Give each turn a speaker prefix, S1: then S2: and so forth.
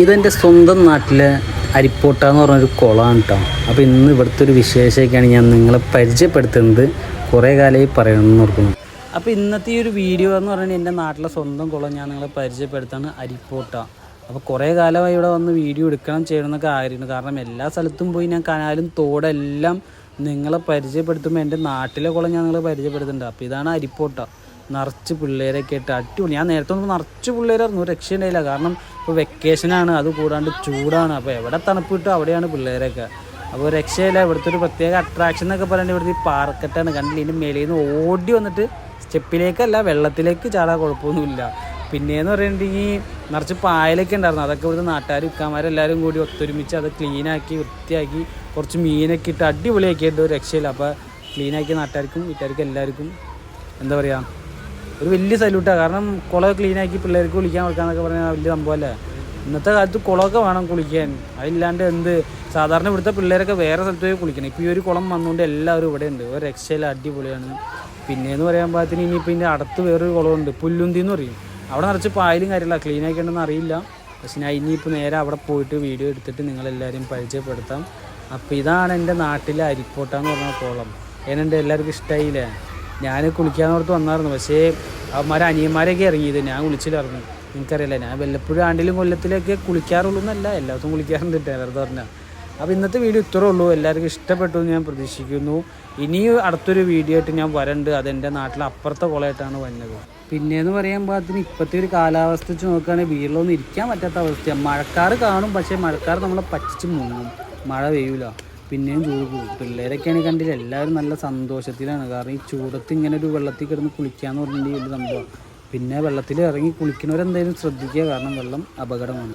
S1: ഇതെന്റെ സ്വന്തം നാട്ടിലെ അരിപ്പോട്ട എന്ന് പറഞ്ഞൊരു കുളമാണ് കേട്ടോ അപ്പോൾ ഇന്ന് ഇവിടുത്തെ ഒരു വിശേഷമൊക്കെയാണ് ഞാൻ നിങ്ങളെ പരിചയപ്പെടുത്തുന്നത്. കുറേ കാലമായി പറയണമെന്ന് ഓർക്കുന്നു. അപ്പോൾ ഇന്നത്തെ ഈ ഒരു വീഡിയോ എന്ന് പറയുന്നത് എന്റെ നാട്ടിലെ സ്വന്തം കുളം ഞാൻ നിങ്ങളെ പരിചയപ്പെടുത്താണ് അരിപ്പോട്ട. അപ്പോൾ കുറേ കാലമായി ഇവിടെ വന്ന് വീഡിയോ എടുക്കണം ചെയ്യണം എന്നൊക്കെ ആയിരുന്നു കാരണം എല്ലാ സ്ഥലത്തും പോയി ഞാൻ കനാലും തോടെല്ലാം നിങ്ങളെ പരിചയപ്പെടുത്തുമ്പോൾ എന്റെ നാട്ടിലെ കുളം ഞാൻ നിങ്ങളെ പരിചയപ്പെടുത്തുന്നുണ്ട്. അപ്പോൾ ഇതാണ് അരിപ്പോട്ട. നിറച്ച് പിള്ളേരൊക്കെ കേട്ട് അടിപൊളി. ഞാൻ നേരത്തെ ഒന്നും നിറച്ച് പിള്ളേരായിരുന്നു രക്ഷയുണ്ടായില്ല. കാരണം ഇപ്പോൾ വെക്കേഷനാണ് അത് കൂടാണ്ട് ചൂടാണ്. അപ്പോൾ എവിടെ തണുപ്പ് കിട്ടും? അവിടെയാണ് പിള്ളേരൊക്കെ. അപ്പോൾ രക്ഷയില്ല. ഇവിടുത്തെ ഒരു പ്രത്യേക അട്രാക്ഷൻ എന്നൊക്കെ പറയുന്നത് ഇവിടുത്തെ ഈ പാർക്കറ്റാണ് കണ്ടില്ല? ഇതിന്റെ മേലിൽ നിന്ന് ഓടി വന്നിട്ട് സ്റ്റെപ്പിലേക്കല്ല വെള്ളത്തിലേക്ക് ചാടാൻ കുഴപ്പമൊന്നുമില്ല. പിന്നെയെന്ന് പറയുന്നുണ്ടെങ്കിൽ നിറച്ച് പായലൊക്കെ ഉണ്ടായിരുന്നു. അതൊക്കെ ഇവിടുത്തെ നാട്ടുകാർ ഇക്കാമാരെല്ലാവരും കൂടി ഒത്തൊരുമിച്ച് അത് ക്ലീനാക്കി വൃത്തിയാക്കി കുറച്ച് മീനൊക്കെ ഇട്ട് അടിപൊളിയാക്കിയിട്ട് രക്ഷയില്ല. അപ്പോൾ ക്ലീനാക്കിയ നാട്ടുകാർക്കും വീട്ടുകാർക്കും എല്ലാവർക്കും എന്താ പറയുക ഒരു വലിയ സല്യൂട്ടാണ് കാരണം കുളം ക്ലീനാക്കി പിള്ളേർക്ക് കുളിക്കാൻ വെക്കാന്നൊക്കെ പറഞ്ഞാൽ വലിയ സംഭവമല്ലേ ഇന്നത്തെ കാലത്ത് കുളമൊക്കെ വേണം കുളിക്കാൻ. അതില്ലാണ്ട് എന്ത്? സാധാരണ ഇവിടുത്തെ പിള്ളേരൊക്കെ വേറെ സ്ഥലത്ത് പോയി കുളിക്കണം. ഇപ്പോൾ ഈ ഒരു കുളം വന്നുകൊണ്ട് എല്ലാവരും ഇവിടെ ഉണ്ട്. ഒരു രക്ഷയിൽ അടിപൊളിയാണ്. പിന്നെയെന്ന് പറയാൻ പാകത്തിന് ഇനിയിപ്പോൾ ഇതിന്റെ അടുത്ത് വേറൊരു കുളമുണ്ട്. പുല്ലുന്തി എന്ന് പറയും. അവിടെ നിറച്ച് പായലും കാര്യമില്ല ക്ലീൻ ആക്കിയിട്ടുണ്ടെന്ന് അറിയില്ല. പക്ഷെ ഞാൻ ഇനിയിപ്പോൾ നേരെ അവിടെ പോയിട്ട് വീഡിയോ എടുത്തിട്ട് നിങ്ങളെല്ലാവരും പരിചയപ്പെടുത്താം. അപ്പോൾ ഇതാണ് എന്റെ നാട്ടിലെ അരിപ്പോട്ട എന്ന് പറഞ്ഞ കുളം. ഏനുണ്ട് എല്ലാവർക്കും ഇഷ്ടമായില്ലേ ഞാൻ കുളിക്കാനോർത്ത് വന്നായിരുന്നു. പക്ഷേ അവന്മാരെ അനിയന്മാരൊക്കെ ഇറങ്ങിയത്. ഞാൻ കുളിച്ചില്ലായിരുന്നു എനിക്കറിയില്ല. ഞാൻ വല്ലപ്പോഴും ആണ്ടിലും കൊല്ലത്തിലൊക്കെ കുളിക്കാറുള്ളൂ എന്നല്ല. ദിവസവും കുളിക്കാറുണ്ട് വെറുതെ പറഞ്ഞാൽ അപ്പോൾ ഇന്നത്തെ വീഡിയോ ഇത്രേ ഉള്ളൂ. എല്ലാവർക്കും ഇഷ്ടപ്പെട്ടു എന്ന് ഞാൻ പ്രതീക്ഷിക്കുന്നു. ഇനിയും അടുത്തൊരു വീഡിയോ ആയിട്ട് ഞാൻ വരണ്ട്. അതെന്റെ നാട്ടിലെ അപ്പുറത്തെ കുളമായിട്ടാണ് വന്നത് പിന്നെയെന്ന് പറയാൻ പാകത്തിന് ഇപ്പോഴത്തെ ഒരു കാലാവസ്ഥ വെച്ച് നോക്കുകയാണെങ്കിൽ വീട്ടിലൊന്നും ഇരിക്കാൻ പറ്റാത്ത അവസ്ഥയാണ് മഴക്കാർ കാണും. പക്ഷേ മഴക്കാർ നമ്മളെ പറ്റിച്ച് മുങ്ങും. മഴ പെയ്യൂല. പിന്നെയും ചൂട് കൂടും. പിള്ളേരൊക്കെയാണ് കണ്ടില്ല എല്ലാവരും നല്ല സന്തോഷത്തിലാണ്. കാരണം ഈ ചൂടത്ത് ഇങ്ങനെ ഒരു വെള്ളത്തിൽ കിടന്ന് കുളിക്കാന്ന് പറഞ്ഞിട്ടുണ്ടെങ്കിൽ വലിയ സംഭവമാണ് പിന്നെ വെള്ളത്തിൽ ഇറങ്ങി കുളിക്കുന്നവരെന്തായാലും ശ്രദ്ധിക്കുക. കാരണം വെള്ളം അപകടമാണ്.